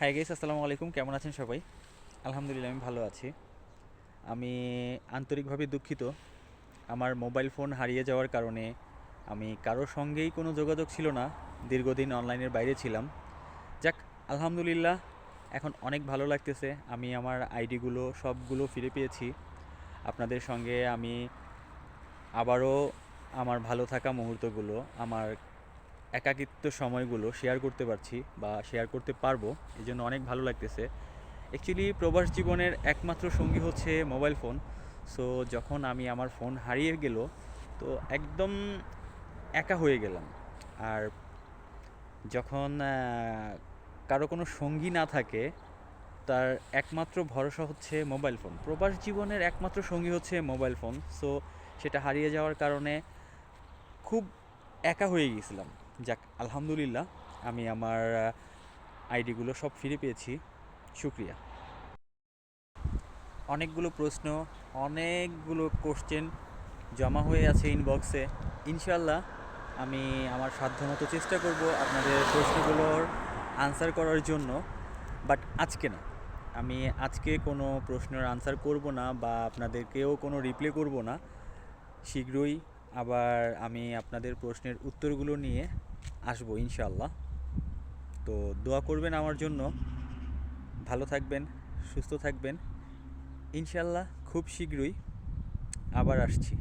High guess আসসালামু আলাইকুম। কেমন আছেন সবাই? আলহামদুলিল্লাহ, আমি ভালো আছি। আমি আন্তরিকভাবে দুঃখিত। আমার মোবাইল ফোন হারিয়ে যাওয়ার কারণে আমি কারোর সঙ্গেই কোনো যোগাযোগ ছিল না। দীর্ঘদিন অনলাইনের বাইরে ছিলাম। যাক, আলহামদুলিল্লাহ, এখন অনেক ভালো লাগতেছে। আমি আমার আইডিগুলো, সবগুলো ফিরে পেয়েছি। আপনাদের সঙ্গে আমি আবারও আমার ভালো থাকা মুহূর্তগুলো, আমার একাকিত্ব সময়গুলো শেয়ার করতে পারছি বা শেয়ার করতে পারব এই জন্য অনেক ভালো লাগতেছে। অ্যাকচুয়ালি প্রবাস জীবনের একমাত্র সঙ্গী হচ্ছে মোবাইল ফোন সো যখন আমি আমার ফোন হারিয়ে গেল, তো একদম একা হয়ে গেলাম। আর যখন কারও কোনো সঙ্গী না থাকে, তার একমাত্র ভরসা হচ্ছে মোবাইল ফোন প্রবাস জীবনের একমাত্র সঙ্গী হচ্ছে মোবাইল ফোন সো সেটা হারিয়ে যাওয়ার কারণে খুব একা হয়ে গিয়েছিলাম। যাক, আলহামদুলিল্লাহ, আমি আমার আইডিগুলো সব ফিরে পেয়েছি। শুক্রিয়া। অনেকগুলো প্রশ্ন, অনেকগুলো কোশ্চেন জমা হয়ে আছে ইনবক্সে ইনশাল্লাহ আমি আমার সাধ্যমতো চেষ্টা করব আপনাদের প্রশ্নগুলোর আনসার করার জন্য। বাট আজকে না, আমি আজকে কোনো প্রশ্নের আনসার করব না বা আপনাদেরকেও কোনো রিপ্লাই করব না। শীঘ্রই আবার আমি আপনাদের প্রশ্নের উত্তরগুলো নিয়ে আসব ইনশাল্লাহ তো দোয়া করবেন আমার জন্য। ভালো থাকবেন, সুস্থ থাকবেন। ইনশাল্লাহ খুব শীঘ্রই আবার আসছি।